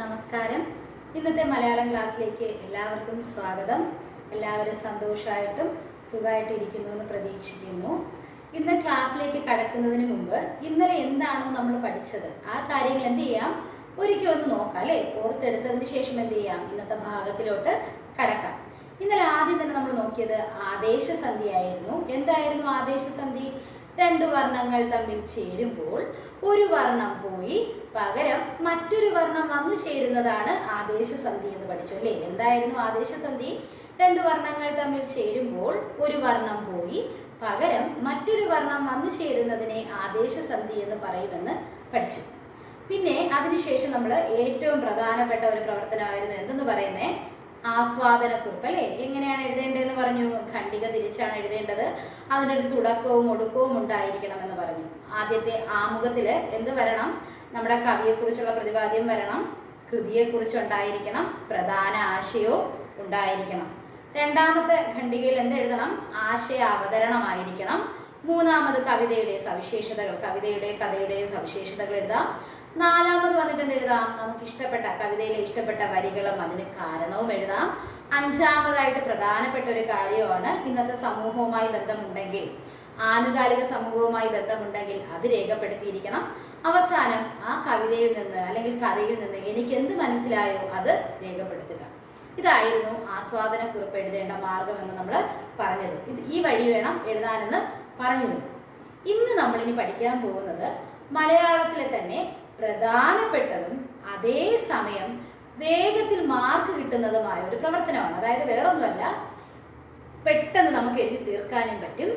നമസ്കാരം. ഇന്നത്തെ മലയാളം ക്ലാസ്സിലേക്ക് എല്ലാവർക്കും സ്വാഗതം. എല്ലാവരും സന്തോഷമായിട്ടും സുഖമായിട്ട് ഇരിക്കുന്നു എന്ന് പ്രതീക്ഷിക്കുന്നു. ഇന്ന് ക്ലാസ്സിലേക്ക് കടക്കുന്നതിന് മുമ്പ് ഇന്നലെ എന്താണോ നമ്മൾ പഠിച്ചത്? ആ കാര്യങ്ങൾ എന്ത് ചെയ്യാം? ഒരിക്കൽ ഒന്ന് നോക്കാം അല്ലേ? ഓർത്തെടുത്തതിന് ശേഷം എന്ത് ചെയ്യാം? ഇന്നത്തെ ഭാഗത്തിലോട്ട് കടക്കാം. ഇന്നലെ ആദ്യം തന്നെ നമ്മൾ നോക്കിയത് ആദേശസന്ധിയായിരുന്നു. എന്തായിരുന്നു ആദേശസന്ധി? രണ്ട് വർണങ്ങൾ തമ്മിൽ ചേരുമ്പോൾ ഒരു വർണം പോയി. പകരം മറ്റൊരു വർണം വന്നു ചേരുന്നതാണ് ആദേശസന്ധി എന്ന് പഠിച്ചു അല്ലേ? എന്തായിരുന്നു ആദേശസന്ധി? രണ്ട് വർണങ്ങൾ തമ്മിൽ ചേരുമ്പോൾ ഒരു വർണം പോയി. പകരം മറ്റൊരു വർണം വന്നു ചേരുന്നതിനെ ആദേശസന്ധി എന്ന് പറയുമെന്ന് പഠിച്ചു. പിന്നെ അതിനുശേഷം നമ്മൾ ഏറ്റവും പ്രധാനപ്പെട്ട ഒരു പ്രവർത്തനമായിരുന്നു എന്തെന്ന് പറയുന്നത് ആസ്വാദനക്കുറിപ്പ് അല്ലേ? എങ്ങനെയാണ് എഴുതേണ്ടതെന്ന് പറഞ്ഞു ഖണ്ഡിക തിരിച്ചാണ് എഴുതേണ്ടത്. അതിനൊരു തുടക്കവും ഒടുക്കവും ഉണ്ടായിരിക്കണം എന്ന് പറഞ്ഞു. ആദ്യത്തെ ആമുഖത്തിൽ എന്ത് വരണം? നമ്മുടെ കവിയെക്കുറിച്ചുള്ള പ്രതിപാദ്യം വരണം. കൃതിയെക്കുറിച്ചുണ്ടായിരിക്കണം. പ്രധാന ആശയവും ഉണ്ടായിരിക്കണം. രണ്ടാമത്തെ ഖണ്ഡികയിൽ എന്തെഴുതണം ആശയ അവതരണമായിരിക്കണം. മൂന്നാമത് കവിതയുടെ സവിശേഷതകൾ കവിതയുടെ കഥയുടെ സവിശേഷതകൾ എഴുതാം. നാലാമത് വന്നിട്ട് എന്ത് എഴുതാം? നമുക്ക് ഇഷ്ടപ്പെട്ട കവിതയിലെ ഇഷ്ടപ്പെട്ട വരികളും അതിന് കാരണവും എഴുതാം. അഞ്ചാമതായിട്ട് പ്രധാനപ്പെട്ട ഒരു കാര്യമാണ് ഇന്നത്തെ സമൂഹവുമായി ബന്ധമുണ്ടെങ്കിൽ ആനുകാലിക സമൂഹവുമായി ബന്ധമുണ്ടെങ്കിൽ അത് രേഖപ്പെടുത്തിയിരിക്കണം. അവസാനം ആ കവിതയിൽ നിന്ന് അല്ലെങ്കിൽ കഥയിൽ നിന്ന് എനിക്ക് എന്ത് മനസ്സിലായോ അത് രേഖപ്പെടുത്തുക. ഇതായിരുന്നു ആസ്വാദന കുറിപ്പ് എഴുതേണ്ട മാർഗം എന്ന് നമ്മൾ പറഞ്ഞത്. ഇത് ഈ വഴി വേണം എഴുതാനെന്ന് പറഞ്ഞിരുന്നു ഇന്ന് നമ്മളിനി പഠിക്കാൻ പോകുന്നത് മലയാളത്തിലെ തന്നെ പ്രധാനപ്പെട്ടതും അതേസമയം വേഗത്തിൽ മാർക്ക് കിട്ടുന്നതുമായ ഒരു പ്രവർത്തനമാണ്. അതായത് വേറൊന്നുമല്ല പെട്ടെന്ന് നമുക്ക് എഴുതി തീർക്കാനും പറ്റും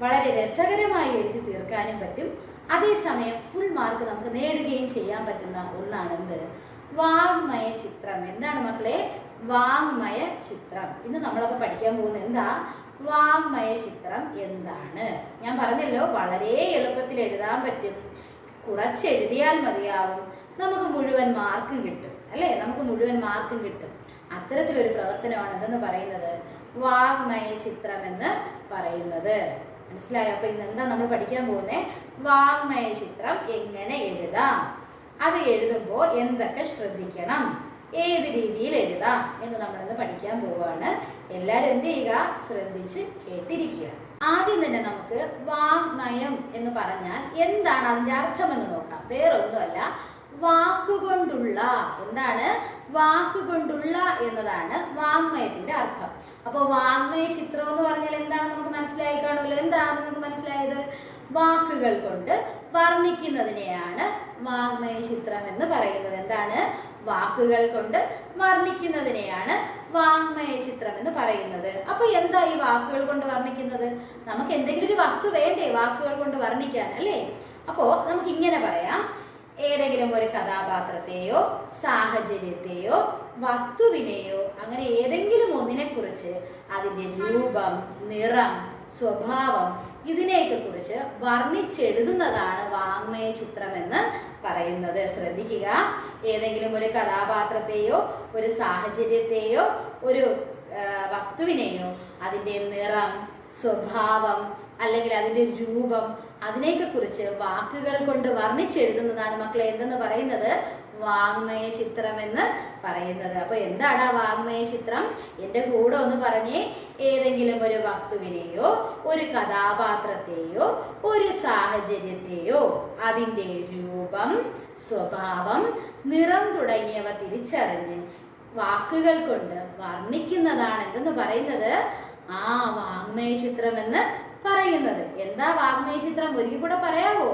വളരെ രസകരമായി എഴുതി തീർക്കാനും പറ്റും. അതേസമയം ഫുൾ മാർക്ക് നമുക്ക് നേടുകയും ചെയ്യാൻ പറ്റുന്ന ഒന്നാണ് എന്ത് വാങ്മയ ചിത്രം. എന്താണ് മക്കളെ? വാങ്മയ ചിത്രം. ഇന്ന് നമ്മളപ്പോൾ പഠിക്കാൻ പോകുന്നത് എന്താ? വാങ്മയ ചിത്രം എന്താണ്? ഞാൻ പറഞ്ഞല്ലോ വളരെ എളുപ്പത്തിൽ എഴുതാൻ പറ്റും. കുറച്ച് എഴുതിയാൽ മതിയാവും. നമുക്ക് മുഴുവൻ മാർക്കും കിട്ടും അല്ലേ? നമുക്ക് മുഴുവൻ മാർക്കും കിട്ടും. അത്തരത്തിലൊരു പ്രവർത്തനമാണ് എന്തെന്ന് പറയുന്നത്? വാഗ്മയ ചിത്രം എന്ന് പറയുന്നത്. മനസ്സിലായോ? അപ്പൊ ഇന്ന് എന്താ നമ്മൾ പഠിക്കാൻ പോകുന്നത് വാഗ്മയ ചിത്രം എങ്ങനെ എഴുതാം? അത് എഴുതുമ്പോൾ എന്തൊക്കെ ശ്രദ്ധിക്കണം? ഏത് രീതിയിൽ എഴുതാം? എന്ന് നമ്മളിന്ന് പഠിക്കാൻ പോവുകയാണ് എല്ലാവരും എന്ത് ചെയ്യുക? ശ്രദ്ധിച്ച് കേട്ടിരിക്കുക. ആദ്യം തന്നെ നമുക്ക് വാഗ്മയം എന്ന് പറഞ്ഞാൽ എന്താണ് അതിന്റെ അർത്ഥം എന്ന് നോക്കാം. വേറൊന്നുമല്ല വാക്കുകൊണ്ടുള്ള എന്താണ്? വാക്കുകൊണ്ടുള്ള എന്നതാണ് വാങ്മയത്തിന്റെ അർത്ഥം. അപ്പൊ വാങ്മയ ചിത്രം എന്ന് പറഞ്ഞാൽ എന്താണ് നമുക്ക് മനസ്സിലായി കാണുമല്ലോ? എന്താണ് നിങ്ങൾക്ക് മനസ്സിലായത്? വാക്കുകൾ കൊണ്ട് വർണിക്കുന്നതിനെയാണ് വാങ്മയ ചിത്രം എന്ന് പറയുന്നത്. എന്താണ്? വാക്കുകൾ കൊണ്ട് വർണിക്കുന്നതിനെയാണ് വാങ്മയ ചിത്രം എന്ന് പറയുന്നത്. അപ്പൊ എന്താ ഈ വാക്കുകൾ കൊണ്ട് വർണിക്കുന്നത്? നമുക്ക് എന്തെങ്കിലും ഒരു വസ്തു വേണ്ടേ വാക്കുകൾ കൊണ്ട് വർണിക്കാൻ അല്ലേ? അപ്പോ നമുക്ക് ഇങ്ങനെ പറയാം. ഏതെങ്കിലും ഒരു കഥാപാത്രത്തെയോ സാഹചര്യത്തെയോ വസ്തുവിനെയോ അങ്ങനെ ഏതെങ്കിലും ഒന്നിനെ കുറിച്ച് അതിന്റെ രൂപം നിറം സ്വഭാവം ഇതിനെയൊക്കെ കുറിച്ച് വർണിച്ചെഴുതുന്നതാണ് വാങ്മയ ചിത്രം എന്ന് പറയുന്നത്. ശ്രദ്ധിക്കുക. ഏതെങ്കിലും ഒരു കഥാപാത്രത്തെയോ ഒരു സാഹചര്യത്തെയോ ഒരു വസ്തുവിനെയോ അതിന്റെ നിറം സ്വഭാവം അല്ലെങ്കിൽ അതിന്റെ രൂപം അതിനെയൊക്കെ കുറിച്ച് വാക്കുകൾ കൊണ്ട് വർണിച്ചെഴുതുന്നതാണ് മക്കളെ. എന്തെന്ന് പറയുന്നത്? വാങ്മയ ചിത്രം എന്ന് പറയുന്നത്. അപ്പൊ എന്താണ് ആ വാങ്മയ ചിത്രം? എന്റെ കൂടെ ഒന്ന് പറഞ്ഞേ. ഏതെങ്കിലും ഒരു വസ്തുവിനെയോ ഒരു കഥാപാത്രത്തെയോ ഒരു സാഹചര്യത്തെയോ അതിന്റെ രൂപം സ്വഭാവം നിറം തുടങ്ങിയവ തിരിച്ചറിഞ്ഞ് വാക്കുകൾ കൊണ്ട് വർണിക്കുന്നതാണ് എന്തെന്ന് പറയുന്നത്? ആ വാങ്മയ ചിത്രം എന്ന് പറയുന്നത്. എന്താ വാഗ്മയ ചിത്രം? ഒരിക്കൽ കൂടെ പറയാവോ?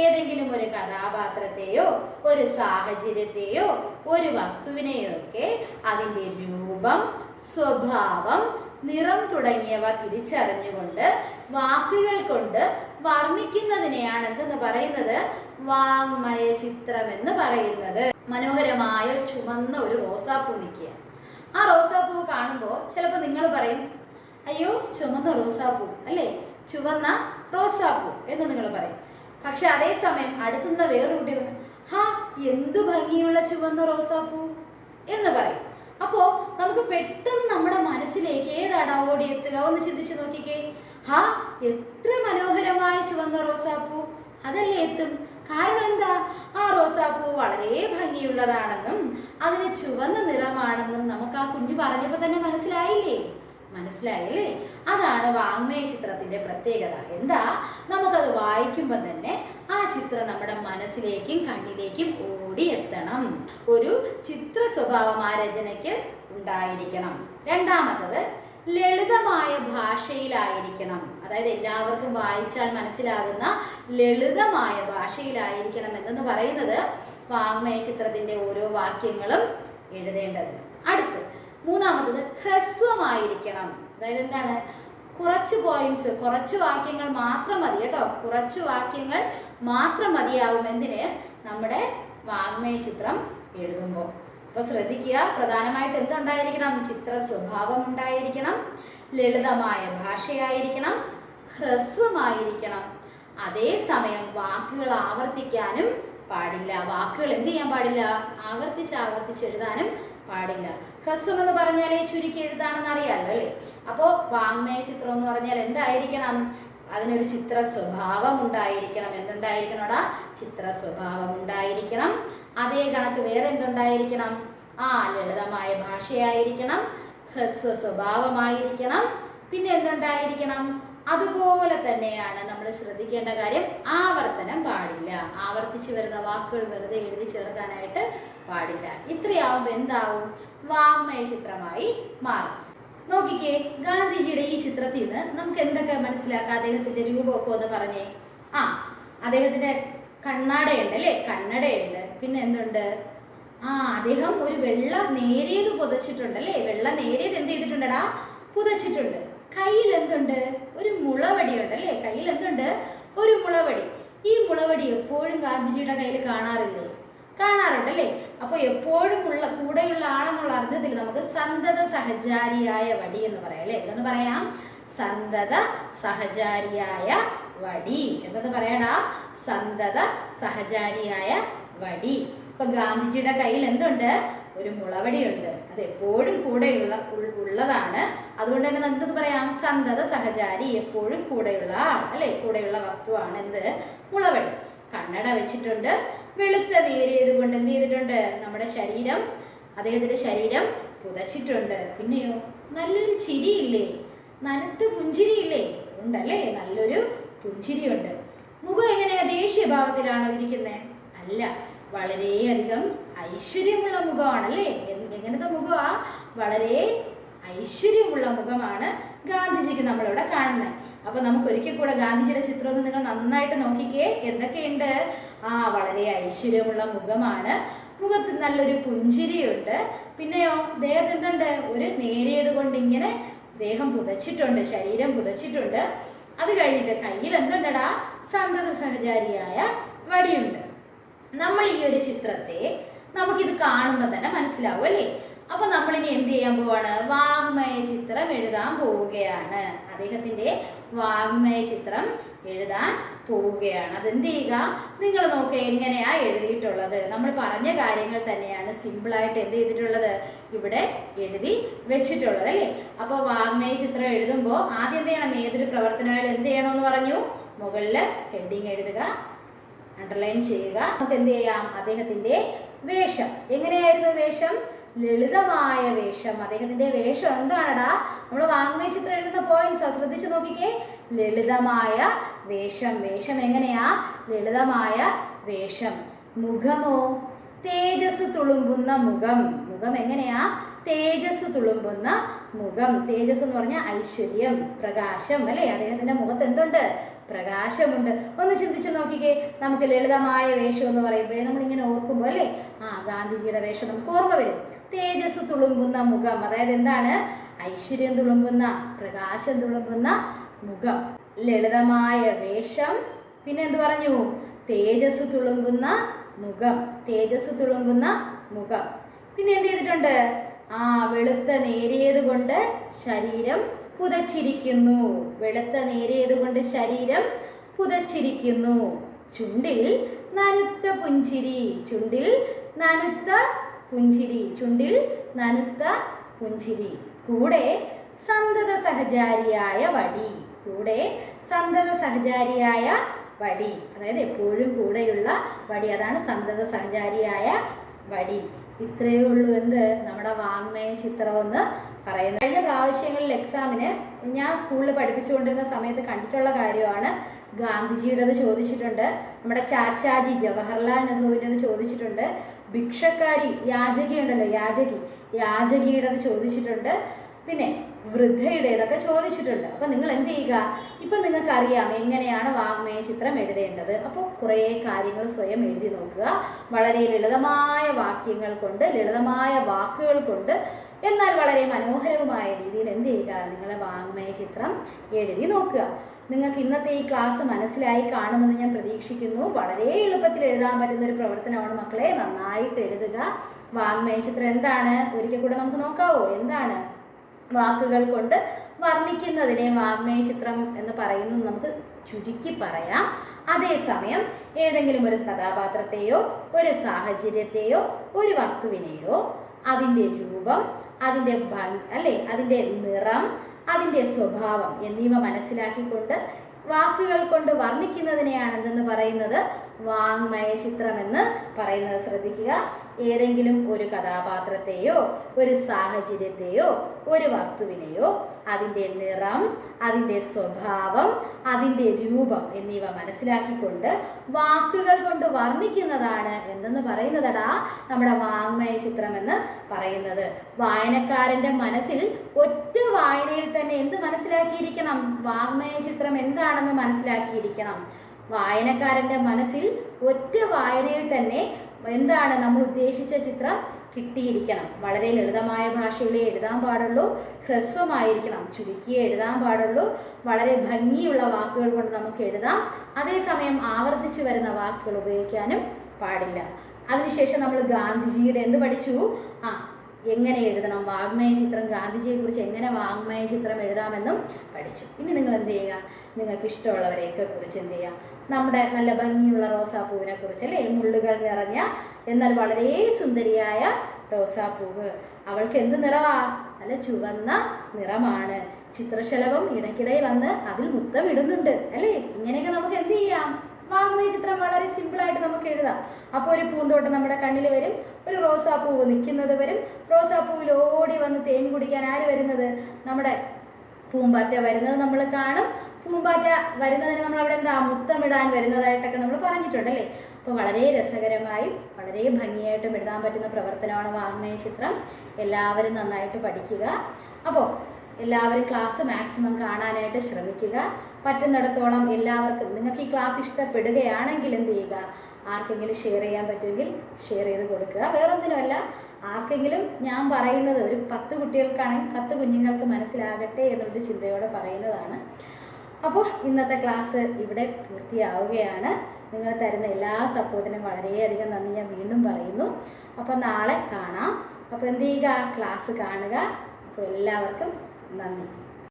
ഏതെങ്കിലും ഒരു കഥാപാത്രത്തെയോ ഒരു സാഹചര്യത്തെയോ ഒരു വസ്തുവിനെയോ ഒക്കെ അതിന്റെ രൂപം സ്വഭാവം നിറം തുടങ്ങിയവ തിരിച്ചറിഞ്ഞുകൊണ്ട് വാക്കുകൾ കൊണ്ട് വർണിക്കുന്നതിനെയാണ് എന്തെന്ന് പറയുന്നത്? വാങ്മയ ചിത്രം എന്ന് പറയുന്നത്. മനോഹരമായ ചുമന്ന ഒരു റോസാപ്പൂ നിൽക്കുക ആ റോസാപ്പൂ കാണുമ്പോൾ ചിലപ്പോൾ നിങ്ങൾ പറയും അയ്യോ ചുമന്ന റോസാപ്പൂ അല്ലേ? ചുവന്ന റോസാപ്പൂ എന്ന് നിങ്ങൾ പറയും. പക്ഷെ അതേസമയം അടുത്തുനിന്ന് വേറൊരു കുട്ടി ഹാ എന്ത് ഭംഗിയുള്ള ചുവന്ന റോസാപ്പൂ എന്ന് പറയും. അപ്പോ നമുക്ക് പെട്ടെന്ന് നമ്മുടെ മനസ്സിലേക്ക് ഏതാടാ എത്തുക? ഒന്ന് ചിന്തിച്ചു നോക്കിക്കേ. ഹാ എത്ര മനോഹരമായ ചുവന്ന റോസാപ്പൂ. അതല്ലേ എത്തും? കാരണം എന്താ? ആ റോസാപ്പൂ വളരെ ഭംഗിയുള്ളതാണെന്നും അതിന് ചുവന്ന നിറമാണെന്നും നമുക്ക് ആ കുഞ്ഞു പറഞ്ഞപ്പോൾ തന്നെ മനസ്സിലായില്ലേ? മനസ്സിലായല്ലേ? അതാണ് വാങ്മയ ചിത്രത്തിന്റെ പ്രത്യേകത. എന്താ? നമുക്കത് വായിക്കുമ്പോൾ തന്നെ ആ ചിത്രം നമ്മുടെ മനസ്സിലേക്കും കണ്ണിലേക്കും എത്തണം. ഒരു ചിത്ര സ്വഭാവം ആ രചനയ്ക്ക് ഉണ്ടായിരിക്കണം. രണ്ടാമത്തത് ലളിതമായ ഭാഷയിലായിരിക്കണം. അതായത് എല്ലാവർക്കും വായിച്ചാൽ മനസ്സിലാകുന്ന ലളിതമായ ഭാഷയിലായിരിക്കണം എന്നെന്ന് പറയുന്നത് വാങ്മയ ചിത്രത്തിന്റെ ഓരോ വാക്യങ്ങളും എഴുതേണ്ടത്. അടുത്ത് മൂന്നാമത്തത് ഹ്രസ്വമായിരിക്കണം. അതായത് എന്താണ്? കുറച്ച് പോയിന്റ്സ് കുറച്ച് വാക്യങ്ങൾ മാത്രം മതി കേട്ടോ. കുറച്ച് വാക്യങ്ങൾ മാത്രം മതിയാവും എന്തിന്? നമ്മുടെ വാങ്മയ ചിത്രം എഴുതുമ്പോൾ. അപ്പൊ ശ്രദ്ധിക്കുക പ്രധാനമായിട്ട് എന്തുണ്ടായിരിക്കണം? ചിത്ര സ്വഭാവം ഉണ്ടായിരിക്കണം ലളിതമായ ഭാഷയായിരിക്കണം ഹ്രസ്വമായിരിക്കണം. അതേസമയം വാക്കുകൾ ആവർത്തിക്കാനും പാടില്ല. വാക്കുകൾ എന്ത് ചെയ്യാൻ പാടില്ല? ആവർത്തിച്ച് ആവർത്തിച്ച് എഴുതാനും പാടില്ല. ഹ്രസ്വം എന്ന് പറഞ്ഞാൽ ചുരുക്കി എഴുതാണെന്ന് അറിയാമല്ലോ അല്ലേ? അപ്പോൾ വാങ്മയ ചിത്രം എന്ന് പറഞ്ഞാൽ എന്തായിരിക്കണം? അതിനൊരു ചിത്ര സ്വഭാവം ഉണ്ടായിരിക്കണം. എന്തുണ്ടായിരിക്കണോടാ ചിത്ര സ്വഭാവം ഉണ്ടായിരിക്കണം. അതേ കണക്ക് വേറെ എന്തുണ്ടായിരിക്കണം? ആ ലളിതമായ ഭാഷയായിരിക്കണം. ഹ്രസ്വ സ്വഭാവമായിരിക്കണം പിന്നെ എന്തുണ്ടായിരിക്കണം? അതുപോലെ തന്നെയാണ് നമ്മൾ ശ്രദ്ധിക്കേണ്ട കാര്യം ആവർത്തനം പാടില്ല. ആവർത്തിച്ച് വരുന്ന വാക്കുകൾ വെറുതെ എഴുതി ചേർക്കാനായിട്ട് പാടില്ല. ഇത്രയാവും എന്താവും? വാങ്മയ ചിത്രമായി മാറും. നോക്കിക്കേ ഗാന്ധിജിയുടെ ഈ ചിത്രത്തിൽ നിന്ന് നമുക്ക് എന്തൊക്കെ മനസ്സിലാക്കാം? അദ്ദേഹത്തിന്റെ രൂപമൊക്കെ ഒന്ന് പറഞ്ഞേ. ആ അദ്ദേഹത്തിന്റെ കണ്ണടയുണ്ട് അല്ലേ? കണ്ണടയുണ്ട്. പിന്നെ എന്തുണ്ട്? ആ അദ്ദേഹം ഒരു വെള്ള നേരിയത് പുതച്ചിട്ടുണ്ട് അല്ലേ? വെള്ള നേരിയത് എന്ത് ചെയ്തിട്ടുണ്ടടാ? പുതച്ചിട്ടുണ്ട്. കയ്യിൽ എന്തുണ്ട്? ഒരു മുളവടി ഉണ്ട് അല്ലേ? കയ്യിൽ എന്തുണ്ട്? ഒരു മുളവടി. ഈ മുളവടി എപ്പോഴും ഗാന്ധിജിയുടെ കയ്യിൽ കാണാറില്ലേ? കാണാറുണ്ട് അല്ലേ അപ്പോൾ എപ്പോഴും ഉള്ള കൂടെയുള്ള ആളെന്നുള്ള അർത്ഥത്തിൽ നമുക്ക് സന്തത സഹചാരിയായ വടി എന്ന് പറയാം അല്ലേ? എന്തെന്ന് പറയാം? സന്തത സഹചാരിയായ വടി. എന്തെന്ന് പറയടാ? സന്തത സഹചാരിയായ വടി. ഇപ്പൊ ഗാന്ധിജിയുടെ കയ്യിൽ എന്തുണ്ട്? ഒരു മുളവടിയുണ്ട്. അത് എപ്പോഴും കൂടെയുള്ള ഉള്ളതാണ്. അതുകൊണ്ട് തന്നെ എന്തെന്ന് എന്ത് പറയാം? സന്തത സഹചാരി എപ്പോഴും കൂടെയുള്ള ആൾ അല്ലെ? കൂടെയുള്ള വസ്തുവാണ് എന്ത്? മുളവടി. കണ്ണട വെച്ചിട്ടുണ്ട്. വെളുത്ത നേരിയത് കൊണ്ട് എന്ത് ചെയ്തിട്ടുണ്ട്? നമ്മുടെ ശരീരം അദ്ദേഹത്തിന്റെ ശരീരം പുതച്ചിട്ടുണ്ട്. പിന്നെയോ നല്ലൊരു ചിരിയില്ലേ? നനുത്ത പുഞ്ചിരിയില്ലേ? ഉണ്ടല്ലേ? നല്ലൊരു പുഞ്ചിരിയുണ്ട്. മുഖം എങ്ങനെയാ? ദേഷ്യഭാവത്തിലാണോ ഇരിക്കുന്നത് അല്ല വളരെയധികം ഐശ്വര്യമുള്ള മുഖമാണല്ലേ? എങ്ങനത്തെ മുഖമാ? വളരെ ഐശ്വര്യമുള്ള മുഖമാണ് ഗാന്ധിജിക്ക് നമ്മളിവിടെ കാണുന്നത് അപ്പൊ നമുക്ക് ഒരിക്കൽ കൂടെ ഗാന്ധിജിയുടെ ചിത്രം ഒന്ന് നിങ്ങൾ നന്നായിട്ട് നോക്കിക്കേ. എന്തൊക്കെയുണ്ട്? ആ വളരെ ഐശ്വര്യമുള്ള മുഖമാണ്. മുഖത്ത് നല്ലൊരു പുഞ്ചിരിയുണ്ട്. പിന്നെയോ ദേഹത്ത് എന്തുണ്ട്? ഒരു നേരിയത് കൊണ്ട് ഇങ്ങനെ ദേഹം പുതച്ചിട്ടുണ്ട് ശരീരം പുതച്ചിട്ടുണ്ട്. അത് കഴിഞ്ഞിട്ട് കയ്യിൽ എന്തുണ്ടടാ? സന്തത സഹചാരിയായ വടിയുണ്ട്. നമ്മൾ ഈ ഒരു ചിത്രത്തെ നമുക്കിത് കാണുമ്പോൾ തന്നെ മനസ്സിലാവും അല്ലേ? അപ്പൊ നമ്മൾ ഇനി എന്ത് ചെയ്യാൻ പോവാണ്? വാങ്മയ ചിത്രം എഴുതാൻ പോവുകയാണ്. അദ്ദേഹത്തിന്റെ വാങ്മയ ചിത്രം എഴുതാൻ പോവുകയാണ്. അതെന്ത് ചെയ്യുക? നിങ്ങൾ നോക്കുക എങ്ങനെയാ എഴുതിയിട്ടുള്ളത്. നമ്മൾ പറഞ്ഞ കാര്യങ്ങൾ തന്നെയാണ് സിമ്പിളായിട്ട് എന്ത് ചെയ്തിട്ടുള്ളത്? ഇവിടെ എഴുതി വെച്ചിട്ടുള്ളത് അല്ലേ? അപ്പോൾ വാങ്മയ ചിത്രം എഴുതുമ്പോൾ ആദ്യം എന്ത് ചെയ്യണം? ഏതൊരു പ്രവർത്തനമായാലും എന്ത് ചെയ്യണമെന്ന് പറഞ്ഞു. മുകളിൽ ഹെഡിങ് എഴുതുക. അണ്ടർലൈൻ ചെയ്യുക. നമുക്ക് എന്ത് ചെയ്യാം? അദ്ദേഹത്തിന്റെ വേഷം. എങ്ങനെയായിരുന്നു വേഷം? ലളിതമായ വേഷം. അദ്ദേഹത്തിന്റെ വേഷം എന്താണടാ? നമ്മൾ വാങ്മയ ചിത്രം എഴുതുന്ന പോയിന്റ്സ് ശ്രദ്ധിച്ചു നോക്കിക്കേ. ലളിതമായ വേഷം. വേഷം എങ്ങനെയാ? ലളിതമായ വേഷം. മുഖമോ? തേജസ് തുളുമ്പുന്ന മുഖം. മുഖം എങ്ങനെയാ? തേജസ് തുളുമ്പുന്ന മുഖം. തേജസ് എന്ന് പറഞ്ഞാൽ ഐശ്വര്യം പ്രകാശം അല്ലേ? അദ്ദേഹത്തിന്റെ മുഖത്ത് എന്തുണ്ട്? പ്രകാശമുണ്ട്. ഒന്ന് ചിന്തിച്ചു നോക്കിക്കേ. നമുക്ക് ലളിതമായ വേഷം എന്ന് പറയുമ്പോഴേ നമ്മളിങ്ങനെ ഓർക്കുമ്പോൾ അല്ലേ? ആ ഗാന്ധിജിയുടെ വേഷം നമുക്ക് ഓർമ്മ വരും. തേജസ് തുളുമ്പുന്ന മുഖം. അതായത് എന്താണ്? ഐശ്വര്യം തുളുമ്പുന്ന പ്രകാശം തുളുമ്പുന്ന മുഖം. ലളിതമായ വേഷം. പിന്നെ എന്ത് പറഞ്ഞു? തേജസ് തുളുമ്പുന്ന മുഖം. തേജസ് തുളുമ്പുന്ന മുഖം. പിന്നെ എന്ത് ചെയ്തിട്ടുണ്ട്? ആ വെളുത്ത നേരിയത് കൊണ്ട് ശരീരം പുതച്ചിരിക്കുന്നു. വെളുത്ത നേരിയത് കൊണ്ട് ശരീരം പുതച്ചിരിക്കുന്നു. ചുണ്ടിൽ നനുത്ത പുഞ്ചിരി ചുണ്ടിൽ നനുത്ത പുഞ്ചിരി ചുണ്ടിൽ നനുത്ത പുഞ്ചിരി. കൂടെ സന്തത സഹചാരിയായ വടി കൂടെ സന്തത സഹചാരിയായ വടി. അതായത് എപ്പോഴും കൂടെയുള്ള വടി അതാണ് സന്തത സഹചാരിയായ വടി. ഇത്രയേ ഉള്ളൂ എന്ത്? നമ്മുടെ വാങ്മയ ചിത്രം എന്ന് പറയുന്നത്. കഴിഞ്ഞ പ്രാവശ്യങ്ങളിൽ എക്സാമിന് ഞാൻ സ്കൂളിൽ പഠിപ്പിച്ചുകൊണ്ടിരുന്ന സമയത്ത് കണ്ടിട്ടുള്ള കാര്യമാണ് ഗാന്ധിജിയുടേത് ചോദിച്ചിട്ടുണ്ട്. നമ്മുടെ ചാച്ചാജി ജവഹർലാൽ നെഹ്റുവിന്റെത് ചോദിച്ചിട്ടുണ്ട്. ഭിക്ഷക്കാരി യാചകി ഉണ്ടല്ലോ യാചകി. യാചകിയുടേത് ചോദിച്ചിട്ടുണ്ട്. പിന്നെ വൃദ്ധയുടേതൊക്കെ ചോദിച്ചിട്ടുണ്ട്. അപ്പോൾ നിങ്ങൾ എന്ത് ചെയ്യുക? ഇപ്പം നിങ്ങൾക്കറിയാം എങ്ങനെയാണ് വാങ്മയ ചിത്രം എഴുതേണ്ടത്. അപ്പോൾ കുറേ കാര്യങ്ങൾ സ്വയം എഴുതി നോക്കുക. വളരെ ലളിതമായ വാക്യങ്ങൾ കൊണ്ട് ലളിതമായ വാക്കുകൾ കൊണ്ട് എന്നാൽ വളരെ മനോഹരവുമായ രീതിയിൽ എന്ത് ചെയ്യുക? നിങ്ങളെ വാങ്മയ ചിത്രം എഴുതി നോക്കുക. നിങ്ങൾക്ക് ഇന്നത്തെ ഈ ക്ലാസ് മനസ്സിലായി കാണുമെന്ന് ഞാൻ പ്രതീക്ഷിക്കുന്നു. വളരെ എളുപ്പത്തിൽ എഴുതാൻ പറ്റുന്ന ഒരു പ്രവർത്തനമാണ് മക്കളെ. നന്നായിട്ട് എഴുതുക. വാങ്മയ ചിത്രം എന്താണ്? ഒരിക്കൽ കൂടെ നമുക്ക് നോക്കാവോ? എന്താണ്? വാക്കുകൾ കൊണ്ട് വർണിക്കുന്നതിനെ വാങ്മയ ചിത്രം എന്ന് പറയുന്നു. നമുക്ക് ചുരുക്കി പറയാം. അതേസമയം ഏതെങ്കിലും ഒരു കഥാപാത്രത്തെയോ ഒരു സാഹചര്യത്തെയോ ഒരു വസ്തുവിനെയോ അതിന്റെ രൂപം അതിന്റെ അല്ലേ? അതിന്റെ നിറം അതിന്റെ സ്വഭാവം എന്നിവ മനസ്സിലാക്കിക്കൊണ്ട് വാക്കുകൾ കൊണ്ട് വർണിക്കുന്നതിനെയാണ് എന്തെന്ന് പറയുന്നത് വാങ്മയ ചിത്രമെന്ന് പറയുന്നത് ശ്രദ്ധിക്കുക. ഏതെങ്കിലും ഒരു കഥാപാത്രത്തെയോ ഒരു സാഹചര്യത്തെയോ ഒരു വസ്തുവിനെയോ അതിന്റെ നിറം അതിന്റെ സ്വഭാവം അതിന്റെ രൂപം എന്നിവ മനസ്സിലാക്കിക്കൊണ്ട് വാക്കുകൾ കൊണ്ട് വർണിക്കുന്നതാണ് എന്തെന്ന് പറയുന്നതടാ നമ്മുടെ വാങ്മയ ചിത്രം എന്ന് പറയുന്നത്. വായനക്കാരന്റെ മനസ്സിൽ ഒറ്റ വായനയിൽ തന്നെ എന്ത് മനസ്സിലാക്കിയിരിക്കണം? വാങ്മയ ചിത്രം എന്താണെന്ന് മനസ്സിലാക്കിയിരിക്കണം. വായനക്കാരന്റെ മനസ്സിൽ ഒറ്റ വായനയിൽ തന്നെ എന്താണ് നമ്മൾ ഉദ്ദേശിച്ച ചിത്രം കിട്ടിയിരിക്കണം. വളരെ ലളിതമായ ഭാഷയിലേ എഴുതാൻ പാടുള്ളൂ ഹ്രസ്വമായിരിക്കണം ചുരുക്കിയേ എഴുതാൻ പാടുള്ളൂ വളരെ ഭംഗിയുള്ള വാക്കുകൾ കൊണ്ട് നമുക്ക് എഴുതാം. അതേസമയം ആവർത്തിച്ച് വരുന്ന വാക്കുകൾ ഉപയോഗിക്കാനും പാടില്ല. അതിനുശേഷം നമ്മൾ ഗാന്ധിജിയുടെ എന്ത് പഠിച്ചു? ആ എങ്ങനെ എഴുതണം? വാങ്മയ ചിത്രം ഗാന്ധിജിയെ കുറിച്ച് എങ്ങനെ വാങ്മയ ചിത്രം എഴുതാമെന്നും പഠിച്ചു. ഇനി നിങ്ങൾ എന്ത് ചെയ്യുക? നിങ്ങൾക്ക് ഇഷ്ടമുള്ളവരെയൊക്കെ കുറിച്ച് എന്ത് ചെയ്യുക നമ്മുടെ നല്ല ഭംഗിയുള്ള റോസാപ്പൂവിനെ കുറിച്ച് അല്ലേ? മുള്ളുകൾ നിറഞ്ഞ എന്നാൽ വളരെ സുന്ദരിയായ റോസാപ്പൂവ്. അവൾക്ക് എന്ത് നിറമാ നല്ല ചുവന്ന നിറമാണ്. ചിത്രശലഭം ഇടയ്ക്കിടെ വന്ന് അതിൽ മുത്തം ഇടുന്നുണ്ട് അല്ലേ? ഇങ്ങനെയൊക്കെ നമുക്ക് എന്ത് ചെയ്യാം? വാങ്മയ ചിത്രം വളരെ സിമ്പിളായിട്ട് നമുക്ക് എഴുതാം. അപ്പോൾ ഒരു പൂന്തോട്ടം നമ്മുടെ കണ്ണിൽ വരും ഒരു റോസാപ്പൂവ് നിൽക്കുന്നത് വരും. റോസാപ്പൂവിൽ ഓടി വന്ന് തേൻ കുടിക്കാൻ ആര് വരുന്നത്? നമ്മുടെ പൂമ്പാറ്റ വരുന്നത് നമ്മൾ കാണും. പൂമ്പാറ്റ വരുന്നതിന് നമ്മൾ അവിടെ എന്താ മുത്തമിടാൻ വരുന്നതായിട്ടൊക്കെ നമ്മൾ പറഞ്ഞിട്ടുണ്ടല്ലേ അപ്പോൾ വളരെ രസകരമായും വളരെ ഭംഗിയായിട്ടും എഴുതാൻ പറ്റുന്ന പ്രവർത്തനമാണ് വാങ്മയ ചിത്രം. എല്ലാവരും നന്നായിട്ട് പഠിക്കുക. അപ്പോൾ എല്ലാവരും ക്ലാസ് മാക്സിമം കാണാനായിട്ട് ശ്രമിക്കുക. പറ്റുന്നിടത്തോളം എല്ലാവർക്കും നിങ്ങൾക്ക് ഈ ക്ലാസ് ഇഷ്ടപ്പെടുകയാണെങ്കിൽ എന്ത് ചെയ്യുക? ആർക്കെങ്കിലും ഷെയർ ചെയ്യാൻ പറ്റുമെങ്കിൽ ഷെയർ ചെയ്ത് കൊടുക്കുക. വേറൊന്നിനുമല്ല ആർക്കെങ്കിലും ഞാൻ പറയുന്നത് ഒരു പത്ത് കുട്ടികൾക്കാണെങ്കിൽ പത്ത് കുഞ്ഞുങ്ങൾക്ക് മനസ്സിലാകട്ടെ എന്നൊരു ചിന്തയോടെ പറയുന്നതാണ്. അപ്പോൾ ഇന്നത്തെ ക്ലാസ് ഇവിടെ പൂർത്തിയാവുകയാണ്. നിങ്ങൾ തരുന്ന എല്ലാ സപ്പോർട്ടിനും വളരെയധികം നന്ദി ഞാൻ വീണ്ടും പറയുന്നു. അപ്പോൾ നാളെ കാണാം. അപ്പോൾ എന്ത് ചെയ്യുക? ക്ലാസ് കാണുക. അപ്പോൾ എല്ലാവർക്കും നന്ദി.